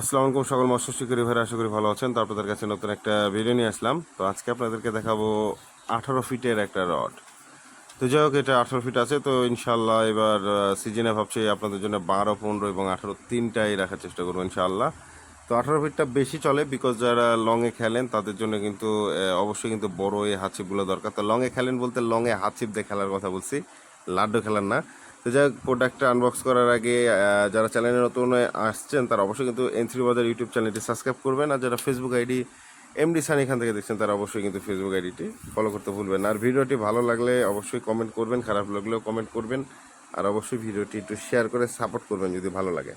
আসসালামু আলাইকুম সকল মৎস্য শিকারী ভাইরা, আশা করি ভালো আছেন। তো আপনাদের কাছে নতুন একটা ভিডিও নিয়ে আসলাম। তো আজকে আপনাদেরকে দেখাবো আঠারো ফিটের একটা রড। তো যাই হোক, এটা আঠারো ফিট আছে। তো ইনশাল্লাহ এবার সিজনে ভাবছি আপনাদের জন্য বারো, পনেরো এবং আঠারো তিনটাই রাখার চেষ্টা করব ইনশাল্লাহ তো আঠারো ফিটটা বেশি চলে বিকজ যারা লংয়ে খেলেন, তাদের জন্য কিন্তু অবশ্যই কিন্তু বড় এই হাতছিপগুলো দরকার। তো লংয়ে খেলেন বলতে লংয়ে হাতছিপ দিয়ে খেলার কথা বলছি। লাড্ডু খেলার না। তো যাই হোক প্রোডাক্টটা আনবক্স করার আগে যারা চ্যানেলে নতুন আসছেন, তারা অবশ্যই কিন্তু এন থ্রি বাজার ইউটিউব চ্যানেলটি সাবস্ক্রাইব করবেন। আর যারা ফেসবুক আইডি এমডি সান এখান থেকে দেখছেন, তারা অবশ্যই কিন্তু ফেসবুক আইডিটি ফলো করতে ভুলবেন আর ভিডিওটি ভালো লাগলে অবশ্যই কমেন্ট করবেন, খারাপ লাগলেও কমেন্ট করবেন। আর অবশ্যই ভিডিওটি একটু শেয়ার করে সাপোর্ট করবেন যদি ভালো লাগে।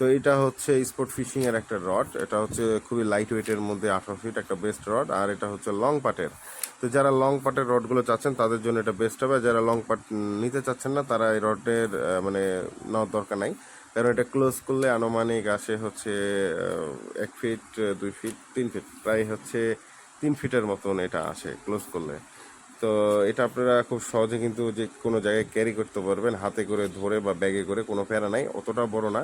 তো এটা হচ্ছে স্পোর্ট ফিশিং এর একটা রড এটা হচ্ছে খুবই লাইট ওয়েটের মধ্যে আঠারো ফিট একটা বেস্ট রড আর এটা হচ্ছে লং পাটের তো যারা লং পাটের রডগুলো চাচ্ছেন, তাদের জন্য এটা বেস্ট হবে যারা লং পাট নিতে চাচ্ছেন না, তারা এই রডের মানে নেওয়ার দরকার নাই। কারণ এটা ক্লোজ করলে আনুমানিক আসে হচ্ছে এক ফিট দুই ফিট তিন ফিট প্রায় হচ্ছে তিন ফিটের মতন এটা আসে ক্লোজ করলে। তো এটা আপনারা খুব সহজে কিন্তু যে কোনো জায়গায় ক্যারি করতে পারবেন। হাতে করে, ধরে বা ব্যাগে করে কোনো প্যারা নাই। অতটা বড় না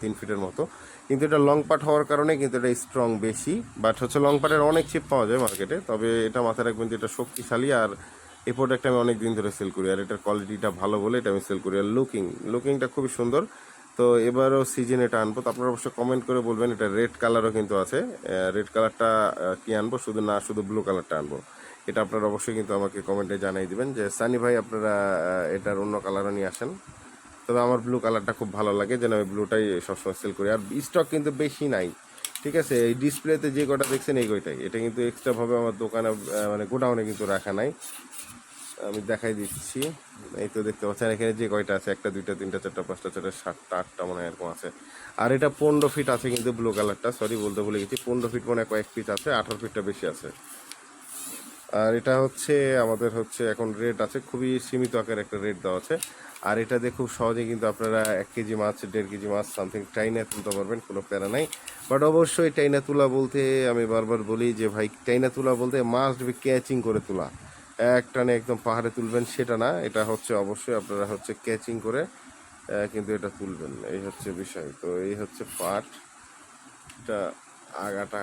তিন ফিটের মতো। কিন্তু এটা লং পাট হওয়ার কারণে কিন্তু এটা স্ট্রং বেশি। বাট হচ্ছে লং পাটের অনেক চিপ পাওয়া যায় মার্কেটে তবে এটা মাথায় রাখবেন যে এটা শক্তিশালী আর এই প্রোডাক্টটা আমি অনেক দিন ধরে সেল করি। আর এটার কোয়ালিটিটা ভালো বলে এটা আমি সেল করি। আর লুকিং লুকিংটা খুবই সুন্দর। তো এবারও সিজন এটা আনব। তো আপনারা অবশ্যই কমেন্ট করে বলবেন, এটা রেড কালারও কিন্তু আছে। রেড কালারটা কি আনব? শুধু না, শুধু ব্লু কালারটা আনব। এটা আপনারা অবশ্যই কিন্তু আমাকে কমেন্টে জানাই দিবেন যে, সানি ভাই, আপনারা এটার অন্য কালারও নিয়ে আসেন। তবে আমার ব্লু কালারটা খুব ভালো লাগে, যেন আমি ব্লুটাই সবসময় সেল করি। আর স্টক কিন্তু বেশি নাই, ঠিক আছে? এই ডিসপ্লেতে যে কটা দেখছেন, এই কয়টাই। এটা কিন্তু এক্সট্রাভাবে আমার দোকানে মানে গোডাউনে কিন্তু রাখা নাই। আমি দেখাই দিচ্ছি। এই তো দেখতে পাচ্ছেন, এখানে যে কয়টা আছে, একটা, দুইটা, তিনটা, চারটা, পাঁচটা ছটা সাতটা, আটটা মনে হয় এরকম আছে। আর এটা পনেরো ফিট আছে কিন্তু ব্লু কালারটা সরি বলতে ভুলে গেছি। পনেরো ফিট মনে কয়েক ফিট আছে, আঠারো ফিটটা বেশি আছে। আর এটা হচ্ছে, আমাদের হচ্ছে এখন রেট আছে, খুবই সীমিত আকারে একটা রেট দেওয়া আছে। আর এটা দিয়ে খুব সহজে কিন্তু আপনারা এক কেজি মাছ, দেড় কেজি মাছ সামথিং টাইনা তুলতে পারবেন, কোনো প্যারা নাই। বাট অবশ্যই টাইনা তুলা বলতে আমি বারবার বলি যে ভাই, টাইনা তুলা বলতে মাছ বি ক্যাচিং করে তোলা। এক টানে একদম পাহাড়ে তুলবেন, সেটা না, এটা হচ্ছে অবশ্যই আপনারা হচ্ছে ক্যাচিং করে কিন্তু এটা তুলবেন এই হচ্ছে বিষয়। তো এই হচ্ছে পাট এটা আগাটা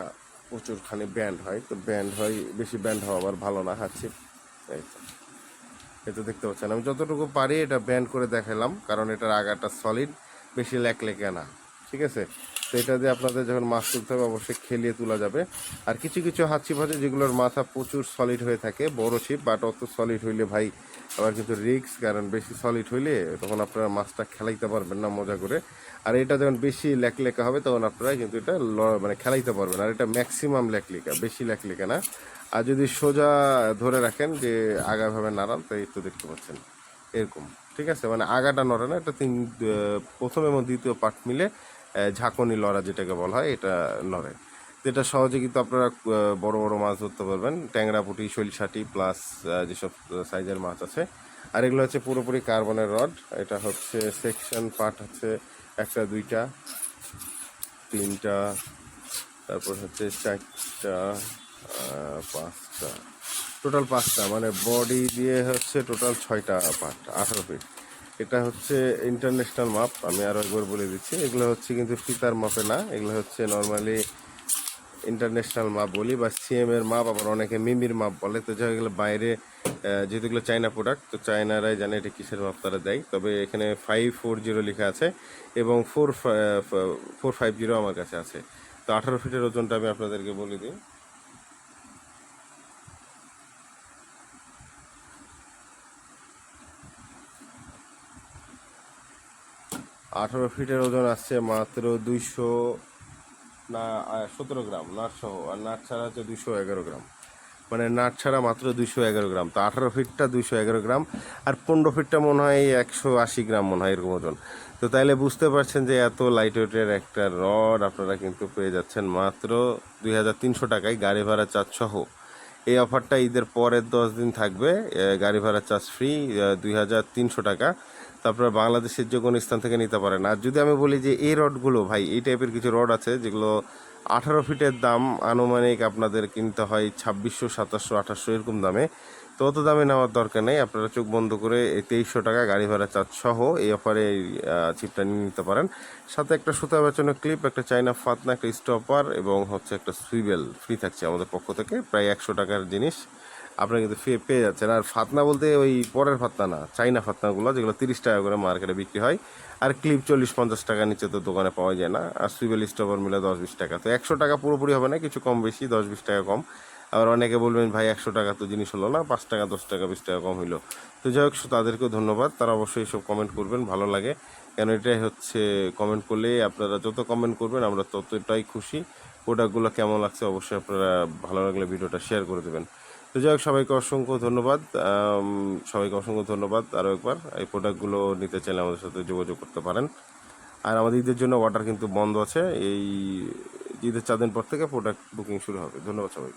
প্রচুরখানি ব্যান্ড হয়, তো ব্যান্ড হয়, বেশি ব্যান্ড হওয়া আবার ভালো না, হাঁচি। এই তো। তো দেখতে পাচ্ছেন। আমি যতটুকু পারি এটা ব্যান্ড করে দেখালাম কারণ এটার আগাটা সলিড বেশি লেকলেকে না। ঠিক আছে? তো এটা দিয়ে আপনাদের যখন মাছ তুলতে হবে, অবশ্যই খেলিয়ে তোলা যাবে। আর কিছু কিছু ছিপ আছে যেগুলোর মাথা প্রচুর সলিড হয়ে থাকে, বড় ছিপ বাট অত সলিড হইলে ভাই আবার কিন্তু রিক্স কারণ বেশি সলিড হইলে তখন আপনারা মাছটা খেলাইতে পারবেন না মজা করে। আর এটা যখন বেশি লেকলেকা হবে, তখন আপনারা কিন্তু এটা মানে খেলাইতে পারবেন। আর এটা ম্যাক্সিমাম লেকলিকা, বেশি লেকলিকা না। আর যদি সোজা ধরে রাখেন যে আগাভাবে নাড়ান তাই তো দেখতে পাচ্ছেন, এরকম। ঠিক আছে? মানে আগাটা নড়ে না, এটা তিন প্রথম এবং দ্বিতীয় পার্ট মিলে ঝাঁকুনি লড়া যেটাকে বলা হয়, এটা তো এটা সহজে কিন্তু আপনারা বড় বড় মাছ ধরতে পারবেন। ট্যাংরা পুঁটি শৈলশাটি প্লাস যেসব সাইজের মাছ আছে। আর এগুলো হচ্ছে পুরোপুরি কার্বনের রড। এটা হচ্ছে সেকশন পার্ট হচ্ছে একটা, দুইটা, তিনটা, তারপর হচ্ছে চারটা পাঁচটা। টোটাল পাঁচটা মানে বডি দিয়ে হচ্ছে টোটাল ছয়টা পার্ট আঠারো ফিট এটা হচ্ছে ইন্টারন্যাশনাল মাপ আমি আরও একবার বলে দিচ্ছি। এগুলো হচ্ছে কিন্তু ফিতার মাপে না এগুলো হচ্ছে নর্মালি ইন্টারন্যাশনাল মাপ বলি বা সিএম এর মাপ আবার অনেকে মিমির মাপ বলে। তো যাই এগুলো বাইরে আহ, যেহেতু এগুলো চাইনা প্রোডাক্ট তো চায়নারাই জানে এটা কিসের মাপ তারা দেয়। তবে এখানে ফাইভ ফোর জিরো লেখা আছে এবং ফোর ফোর ফাইভ জিরো আমার কাছে আছে। তো আঠারো ফিটের ওজনটা আমি আপনাদেরকে বলে দিই। আঠারো ফিটের ওজন আসছে মাত্র দুইশো না সতেরো গ্রাম নাট সহ, আর নাট ছাড়া হচ্ছে দুইশো এগারো গ্রাম। মানে নাট ছাড়া মাত্র দুইশো এগারো গ্রাম। তো আঠারো ফিটটা দুইশো এগারো গ্রাম, আর পনেরো ফিটটা মনে হয় একশো আশি গ্রাম মনে হয় এরকম ওজন। তো তাইলে বুঝতে পারছেন যে এত লাইট ওয়েটের একটা রড আপনারা কিন্তু পেয়ে যাচ্ছেন মাত্র দুই হাজার তিনশো টাকায় গাড়ি ভাড়া চার্জ সহ। এই অফারটা ঈদের পরের দশ দিন থাকবে গাড়ি ভাড়া চার্জ ফ্রি দুই হাজার তিনশো টাকা। তারপরে বাংলাদেশের যে কোনো স্থান থেকে নিতে পারেন। আর যদি আমি বলি যে এই রডগুলো, ভাই, এই টাইপের কিছু রড আছে যেগুলো আঠারো ফিটের দাম আনুমানিক আপনাদের কিনতে হয় ছাব্বিশশো, সাতাশশো, আঠাশশো এরকম দামে। তো অত দামে নেওয়ার দরকার নেই। আপনারা চোখ বন্ধ করে এই তেইশশো টাকা গাড়ি ভাড়া চার্জ সহ এই অফারে এই চিপটা নিয়ে নিতে পারেন। সাথে একটা সুতা বেচানো ক্লিপ একটা চাইনা ফাতনা, একটা স্টপার এবং হচ্ছে একটা সুইবেল ফ্রি থাকছে আমাদের পক্ষ থেকে। প্রায় একশো টাকার জিনিস। আপনারা কিন্তু পেয়ে যাচ্ছেন। আর ফাতনা বলতে ওই পরের ফাতনা না, চাইনা ফাতনাগুলো, যেগুলো তিরিশ টাকা করে মার্কেটে বিক্রি হয়। আর ক্লিপ চল্লিশ পঞ্চাশ টাকা নিচে তো দোকানে পাওয়া যায় না। আর সুইবেল স্টপার মিলে দশ বিশ টাকা। তো একশো টাকা পুরোপুরি হবে না, কিছু কম বেশি, দশ বিশ টাকা কম। আবার অনেকে বলবেন, ভাই, একশো টাকা তো জিনিস হলো না, পাঁচ টাকা, দশ টাকা, বিশ টাকা কম হইল। তো যাই হোক, তাদেরকেও ধন্যবাদ। তারা অবশ্যই সব কমেন্ট করবেন, ভালো লাগে। কেন এটাই হচ্ছে কমেন্ট করলে আপনারা যত কমেন্ট করবেন, আমরা ততটাই খুশি। প্রোডাক্টগুলো কেমন লাগছে, অবশ্যই আপনারা ভালো লাগলে ভিডিওটা শেয়ার করে দেবেন। তো যাই হোক, সবাইকে অসংখ্য ধন্যবাদ। সবাইকে অসংখ্য ধন্যবাদ আরও একবার। এই প্রোডাক্টগুলো নিতে চাইলে আমাদের সাথে যোগাযোগ করতে পারেন। আর আমাদের ঈদের জন্য অর্ডার কিন্তু বন্ধ আছে। এই ঈদের চার দিন পর থেকে প্রোডাক্ট বুকিং শুরু হবে। ধন্যবাদ সবাইকে।